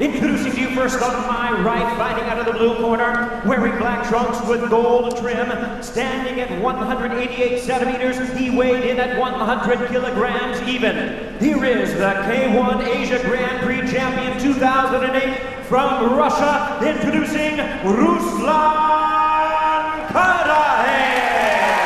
Introducing to you first on my right, fighting out of the blue corner, wearing black trunks with gold trim, standing at 188 centimeters, he weighed in at 100 kilograms even. Here is the K1 Asia Grand Prix champion 2008 from Russia, introducing Ruslan Karahe.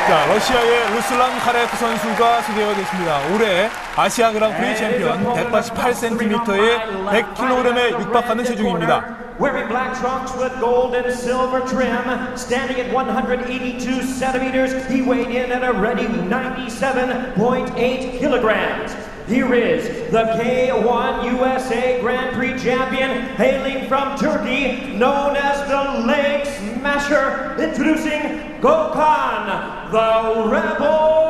자, 러시아의 루슬란 카레프 선수가 소개가 됐습니다. 올해 아시아 그랑프리 챔피언 188cm에 100kg에 육박하는 체중입니다. Wearing black trunks with gold and silver trim, standing at 182 centimeters, he weighed in at a ready 97.8 kilograms. Here is the K1 USA Grand Prix champion, hailing from Turkey, known as the Leg Smasher, introducing Gokhan, the Rebel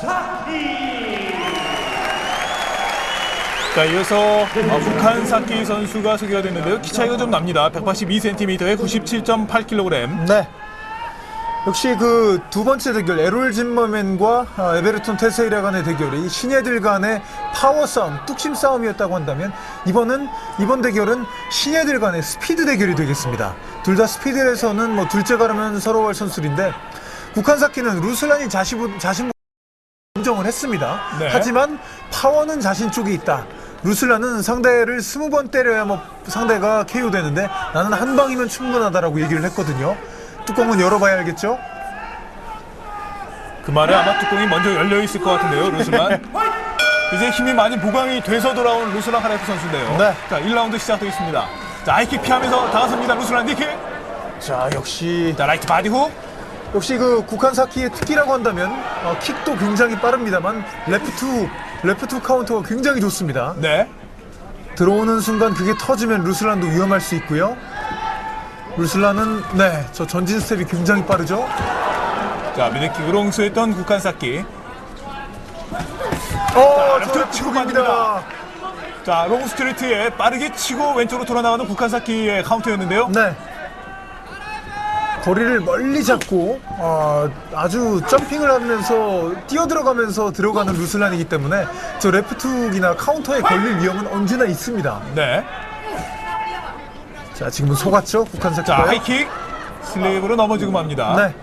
Saki. 자, 이어서 어, 북한 사키 선수가 소개가 됐는데요. 키 차이가 좀 납니다. 182cm에 97.8kg. 네. 역시 그 두 번째 대결 에롤 짐머맨과 어, 에베르톤 테세이라 간의 대결이 신예들 간의 파워 싸움, 뚝심 싸움이었다고 한다면 이번은 이번 대결은 신예들 간의 스피드 대결이 되겠습니다. 둘 다 스피드에서는 뭐 둘째 가르면 서러워할 선수인데 국한 사키는 루슬란이 자신 자신 인정을 했습니다. 네. 하지만 파워는 자신 쪽에 있다. 루슬라는 상대를 스무 번 때려야 뭐 상대가 KO 되는데 나는 한 방이면 충분하다라고 얘기를 했거든요. 뚜껑은 열어봐야 알겠죠? 그 말에 아마 뚜껑이 먼저 열려 있을 것 같은데요, 루슬란. 이제 힘이 많이 보강이 돼서 돌아온 루슬란 카레프 선수인데요. 네. 자, 1라운드 시작되겠습니다. 자, 하이킥 피하면서 다가섭니다. 루슬란 니킥. 자 역시 자, 라이트 바디 훅. 역시 그 국한 사키의 특기라고 한다면 어, 킥도 굉장히 빠릅니다만 레프트 훅, 레프트 훅 카운터가 굉장히 좋습니다. 네. 들어오는 순간 그게 터지면 루슬란도 위험할 수 있고요. 루슬란은 네 저 전진 스텝이 굉장히 빠르죠. 자, 미드킥으로 응수했던 국한 쌓기. 어, 저 레프트 치고 훅입니다. 자, 롱 스트레이트에 빠르게 치고 왼쪽으로 돌아나가는 국한 쌓기의 카운터였는데요. 네. 거리를 멀리 잡고 어, 아주 점핑을 하면서 뛰어 들어가면서 들어가는 루슬란이기 때문에 저 레프트훅이나 카운터에 걸릴 위험은 언제나 있습니다. 네. 자 지금은 속았죠 북한 자. 하이킥. 슬립으로 넘어지고 맙니다. 네.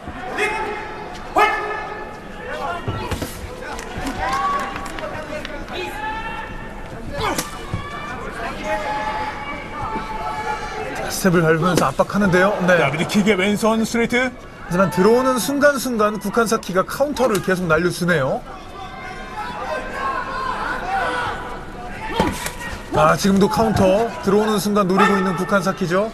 스텝을 밟으면서 압박하는데요. 자, 네. 미드킥의 왼손 스트레이트. 하지만 들어오는 순간순간 국한 사키가 카운터를 계속 날려주네요. 아 지금도 카운터 들어오는 순간 노리고 있는 국한 사키죠.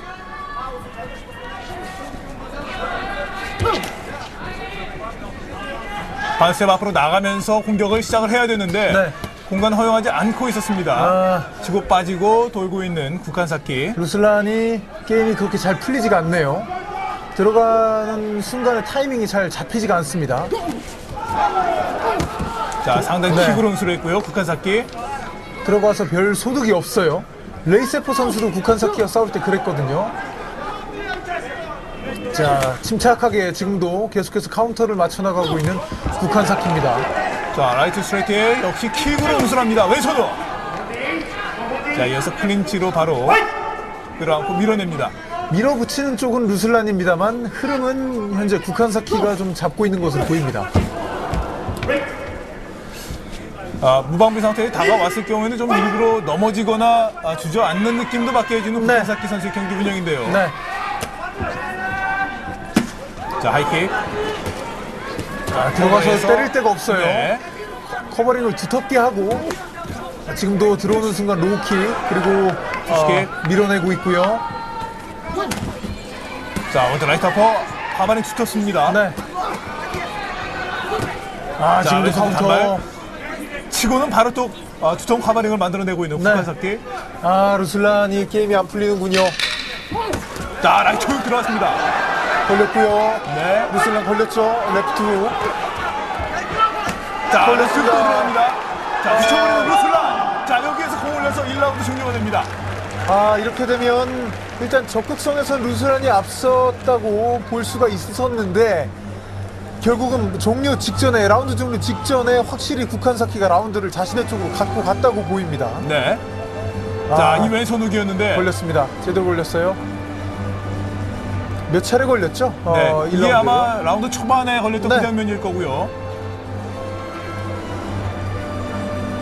반스텝 앞으로 나가면서 공격을 시작을 해야 되는데 네. 공간 허용하지 않고 있었습니다. 아. 치고 빠지고 돌고 있는 국한 쌓기. 루슬란이 게임이 그렇게 잘 풀리지가 않네요. 들어가는 순간에 타이밍이 잘 잡히지가 않습니다. 자, 상당히 네. 킥으로 응수를 했고요. 국한 쌓기. 들어가서 별 소득이 없어요. 레이세포 선수도 국한 사키와 싸울 때 그랬거든요. 자, 침착하게 지금도 계속해서 카운터를 맞춰나가고 있는 국한 사키입니다. 자, 라이트 스트레이트에 역시 킥으로 응수합니다. 왼손으로. 자, 이어서 클린치로 바로 끌어안고 밀어냅니다. 밀어붙이는 쪽은 루슬란입니다만 흐름은 현재 국한 사키가 좀 잡고 있는 것으로 보입니다. 아, 무방비 상태에 다가왔을 경우에는 좀 일부러 넘어지거나 아, 주저앉는 느낌도 받게 해주는 네. 국한사키 선수의 경기 운영인데요. 네. 자, 하이킥. 자, 들어가서 커버해서. 때릴 데가 없어요. 네. 커버링을 두텁게 하고 지금도 들어오는 순간 로우킥 그리고 어. 밀어내고 있고요. 자, 먼저 라이트 아퍼 하반에 투쳤습니다. 네. 아 자, 지금도 카운터. 치고는 바로 또 아, 두통 카바링을 만들어내고 있는 네. 국한사키. 아 루슬란이 게임이 안 풀리는군요. 자, 라이트 훅 들어왔습니다. 걸렸고요. 네. 루슬란 걸렸죠. 레프트 훅. 자, 또 들어갑니다. 자, 붙여버리는 루슬라. 자, 여기에서 공 올려서 1라운드 종료가 됩니다. 아 이렇게 되면 일단 적극성에서 루슬란이 앞섰다고 볼 수가 있었는데 결국은 종료 직전에 라운드 종료 직전에 확실히 국한사키가 라운드를 자신의 쪽으로 갖고 갔다고 보입니다. 네. 자, 아. 이 왼손 훅이었는데. 걸렸습니다. 제대로 걸렸어요. 몇 차례 걸렸죠? 네, 어, 이게 1라운드. 아마 라운드 초반에 걸렸던 네. 그 장면일 거고요.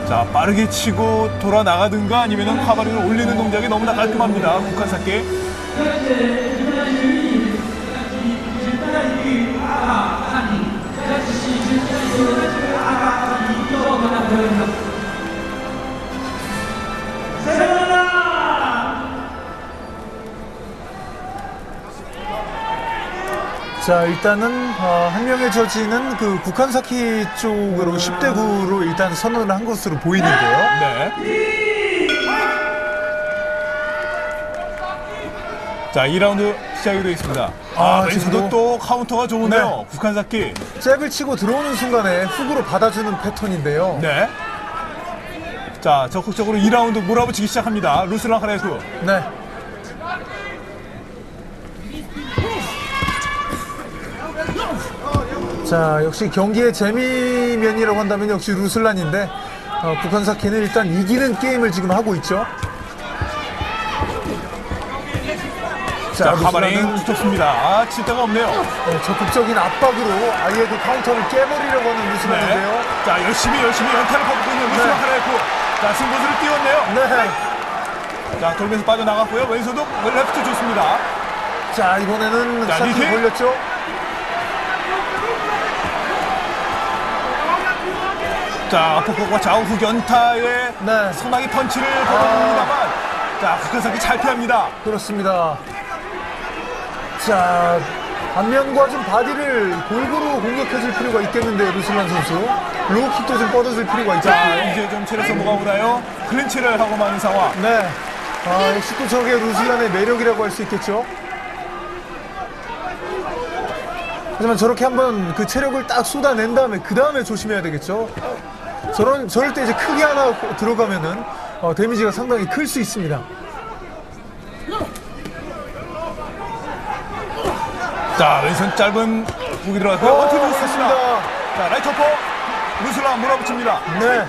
자, 빠르게 치고 돌아 나가든가 아니면은 카바리를 올리는 동작이 너무나 깔끔합니다. 북한 사께. 자, 일단은 어, 한 명의 저지는 그 국한사키 쪽으로 10대 9로 일단 선언을 한 것으로 보이는데요. 네. 자, 2라운드 시작이 되겠습니다. 아, 아, 왼손도 지금도- 또 카운터가 좋은데요. 네. 북한 사키. 잽을 치고 들어오는 순간에 훅으로 받아주는 패턴인데요. 네. 자, 적극적으로 2라운드 몰아붙이기 시작합니다. 루스랑 카레프. 네. 자, 역시 경기의 재미면이라고 한다면 역시 루슬란인데 어, 북한사키는 일단 이기는 게임을 지금 하고 있죠. 자, 카바링 좋습니다. 아, 칠 데가 없네요. 네, 적극적인 압박으로 아예 그 카운터를 깨버리려고 하는 루슬란인데요. 네. 자, 열심히 열심히 연타를 퍼붓고 있는 루스랑 네. 카레프. 자, 승부수를 띄웠네요. 네. 자, 돌면서 빠져나갔고요. 왼손도 레프트 좋습니다. 자, 이번에는 자, 사키. 걸렸죠. 자, 아포커가 좌우후 연타에 네. 상당히 펀치를 걸어줍니다만 자, 북한사키 잘 피합니다. 그렇습니다. 자, 안면과 좀 바디를 골고루 공격해줄 필요가 있겠는데 루슬란 선수 로우킥도 좀 뻗어줄 필요가 자, 있겠고요. 이제 좀 체력 소모가 오나요? 클린치를 하고 마는 상황. 네, 아, 역시 또 저게 루슬란의 매력이라고 할 수 있겠죠. 하지만 저렇게 한번 그 체력을 딱 쏟아낸 다음에 그 다음에 조심해야 되겠죠. 저런 저럴 때 이제 크게 하나 들어가면은 어, 데미지가 상당히 클 수 있습니다. 자, 왼손 짧은 북이 들어갔고요. 어, 원투. 좋습니다. 자, 라이트 어퍼. 루슬라 몰아붙입니다. 네.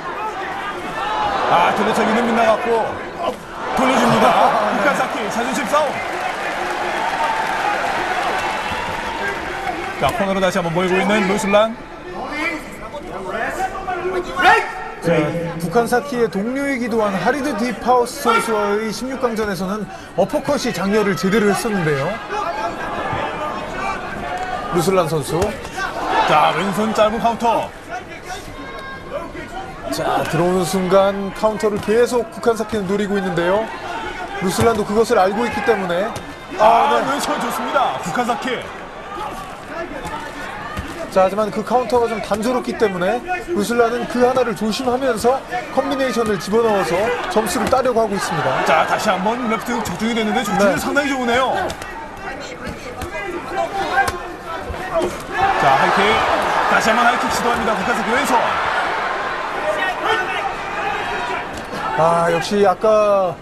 아, 돌려차기는 빗나갔고 돌려줍니다. 북한사키 자존심 싸움. 자, 코너로 다시 한번 몰고 있는 루슬란. 자, 북한 사키의 동료이기도 한 하리드 디파우스 선수와의 16강전에서는 어퍼컷이 장렬을 제대로 했었는데요. 루슬란 선수. 자, 왼손 짧은 카운터. 자, 들어오는 순간 카운터를 계속 북한 사키는 노리고 있는데요. 루슬란도 그것을 알고 있기 때문에 아, 아, 네. 왼손 좋습니다. 북한 사키. 자, 하지만 그 카운터가 좀 단조롭기 때문에 루슬란은 그 하나를 조심하면서 컴비네이션을 집어넣어서 점수를 따려고 하고 있습니다. 자, 다시 한번 레프트 적중이 됐는데 적중이 네. 상당히 좋으네요. 자, 하이킥. 다시 한번 하이킥 시도합니다. 북한사키 왼손. 아 역시 아까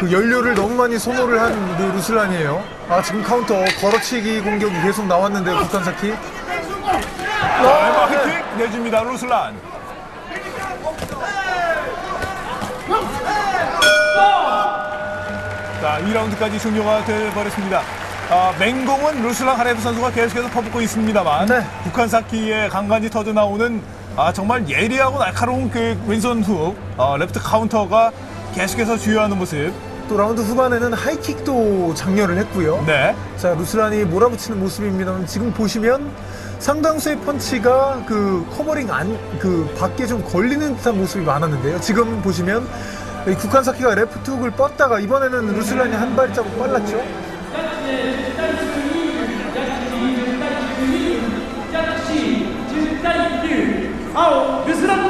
그 연료를 너무 많이 소모를 한 그 루슬란이에요. 아 지금 카운터 걸어치기 공격이 계속 나왔는데 북한사키. 자, 왼발 하이킥 내줍니다. 루슬란. 자, 2라운드까지 종료가 되어버렸습니다. 아, 맹공은 루슬란 하레프 선수가 계속해서 퍼붓고 있습니다만 네. 북한 사키의 강간이 터져 나오는 아, 정말 예리하고 날카로운 그 왼손 훅, 어, 레프트 카운터가 계속해서 주요하는 모습. 또 라운드 후반에는 하이킥도 장렬을 했고요. 네. 자 루슬란이 몰아붙이는 모습입니다만 지금 보시면 상당수의 펀치가 그 커버링 안, 그 밖에 좀 걸리는 듯한 모습이 많았는데요. 지금 보시면 국한사키가 레프트 훅을 뻗다가 이번에는 루슬란이 한 발자국 빨랐죠. 아우 루슬란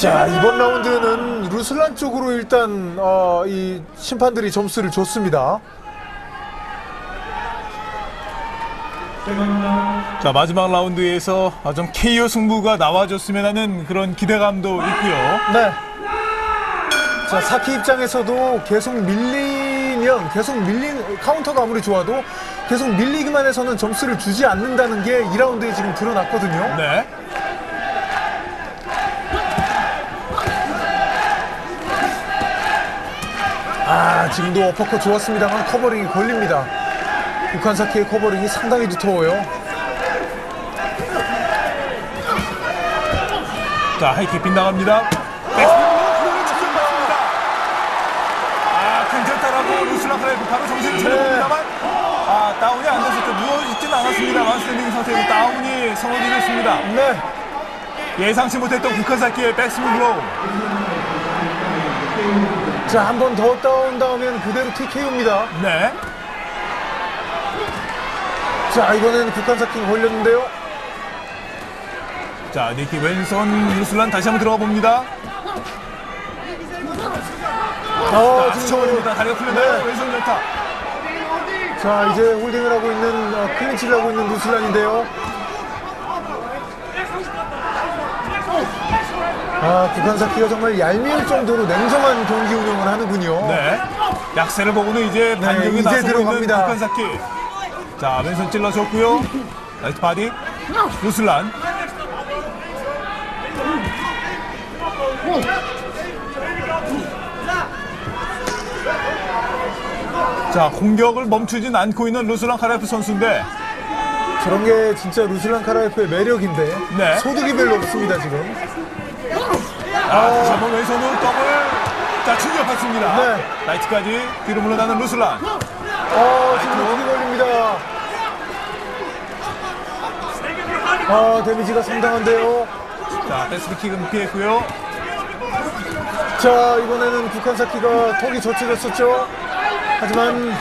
자 이번 라운드는 루슬란 쪽으로 일단 어, 이 심판들이 점수를 줬습니다. 자, 마지막 라운드에서 아, 좀 KO 승부가 나와줬으면 하는 그런 기대감도 있고요. 네. 자 사키 입장에서도 계속 밀리면 계속 밀린 카운터가 아무리 좋아도 계속 밀리기만 해서는 점수를 주지 않는다는 게 2라운드에 지금 드러났거든요. 네. 아, 지금도 어퍼컷 좋았습니다만 커버링이 걸립니다. 북한 사키의 커버링이 상당히 두터워요. 자, 하이킥 빗나갑니다. 아, 괜찮다라고 카레프 바로 정신을 차려봅니다만 아, 다운이 안 됐었죠. 누워있지는 않았습니다만 스탠딩 상태에서 다운이 선언이 됐습니다. 네. 예상치 못했던 북한 사키의 백스윙 블로우. 자, 한 번 더 다운다우면 그대로 TKO입니다. 네. 자, 이번에는 북한사키가 걸렸는데요. 자, 니키 왼손 루슬란 다시 한번 들어가 봅니다. 어, 자, 스쳐버립니다. 다리가 풀렸나요? 왼손 연타. 자, 이제 홀딩을 하고 있는, 어, 클린치를 하고 있는 루슬란인데요. 아, 북한사 키가 정말 얄미울 정도로 냉정한 경기 운영을 하는군요. 네. 약세를 보고는 이제 반격이 네, 이제 나서고 있는 들어갑니다. 북한사 키. 자, 왼손 찔러줬고요. 라이트 바디. 루슬란. 자, 공격을 멈추진 않고 있는 루슬란 카라프 선수인데 저런 게 진짜 루슬란 카라이프의 매력인데 네. 소득이 별로 없습니다 지금. 아, 다시 한번 왼손으로 더블. 자, 충격받습니다. 네. 라이트까지 뒤로 물러나는 루슬란. 어 지금 목이 걸립니다. 아 데미지가 상당한데요. 자, 패스트킥은 피했고요. 자 이번에는 북한사키가 턱이 젖혀졌었죠. 하지만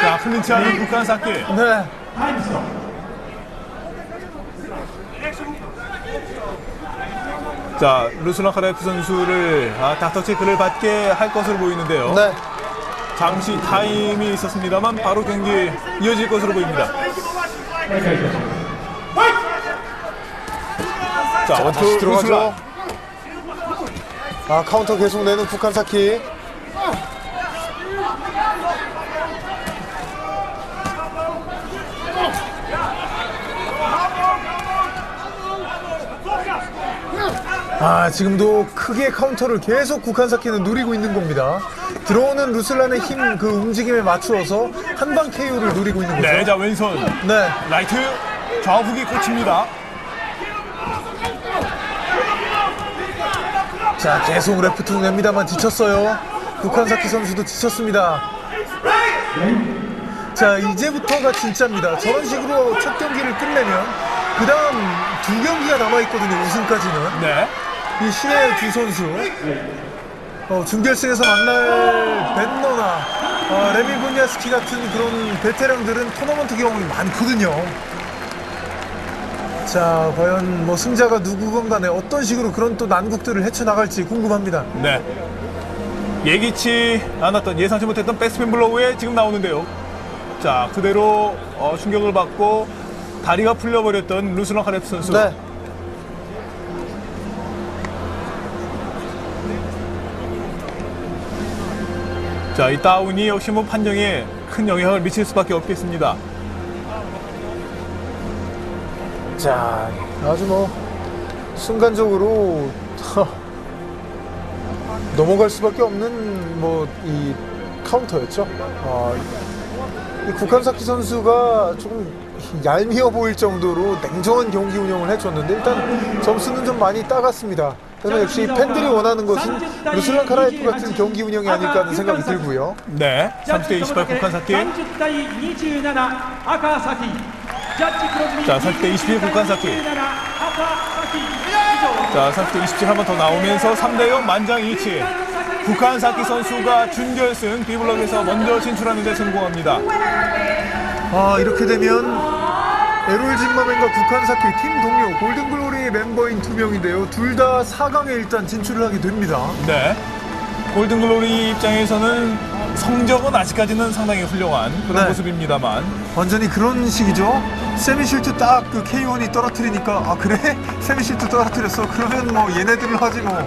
자, 클린치하는 북한사키. 네. 자, 루스나 카라이프 선수를 아, 닥터 체크를 받게 할 것으로 보이는데요. 네. 잠시 타임이 있었습니다만 바로 경기 이어질 것으로 보입니다. 자, 자, 원투 다시 들어가죠. 루스란. 아 카운터 계속 내는 북한 사키. 아 지금도 크게 카운터를 계속 국한사키는 누리고 있는 겁니다. 들어오는 루슬란의 힘 그 움직임에 맞추어서 한방 KO를 누리고 있는 거죠. 네, 자, 왼손. 네. 라이트 좌후기 꽂힙니다. 자 계속 레프트 냅니다만 지쳤어요. 북한사키 선수도 지쳤습니다. 자 이제부터가 진짜입니다. 저런 식으로 첫 경기를 끝내면 그 다음 두 경기가 남아 있거든요. 우승까지는 네. 이 신의 두 선수 어, 준결승에서 만날 벤너나 어, 레미 분야스키 같은 그런 베테랑들은 토너먼트 경험이 많거든요. 자 과연 뭐 승자가 누구건 간에 어떤 식으로 그런 또 난국들을 헤쳐나갈지 궁금합니다. 네. 예기치 않았던 예상치 못했던 백스핀 블로우에 지금 나오는데요. 자, 그대로 어, 충격을 받고 다리가 풀려버렸던 루스나 카레프 선수. 네. 자, 이 다운이 역시 뭐 판정에 큰 영향을 미칠 수밖에 없겠습니다. 자, 아주 뭐 순간적으로 넘어갈 수밖에 없는 뭐 이 카운터였죠. 아, 이 국한사키 선수가 조금 얄미워 보일 정도로 냉정한 경기 운영을 해줬는데 일단 점수는 좀 많이 따갔습니다. 그래서 역시 팬들이 원하는 것은 루슬란 카라이프 같은 경기 운영이 아닐까 하는 생각이 들고요. 네, 3대28 북한 사키. 자, 3대28 북한 사키. 자, 30대 27 한 번 더 나오면서 3대 0 만장일치. 북한 사키 선수가 준결승 비블럭에서 먼저 진출하는 데 성공합니다. 아, 이렇게 되면 에롤 진마맨과 국한사키 팀 동료 골든글로리 멤버인 두 명인데요. 둘 다 4강에 일단 진출을 하게 됩니다. 네. 골든글로리 입장에서는 성적은 아직까지는 상당히 훌륭한 그런 네. 모습입니다만 완전히 그런 식이죠. 세미실트 딱 그 K1이 떨어뜨리니까 아 그래? 세미실트 떨어뜨렸어. 그러면 뭐 얘네들로 하지 뭐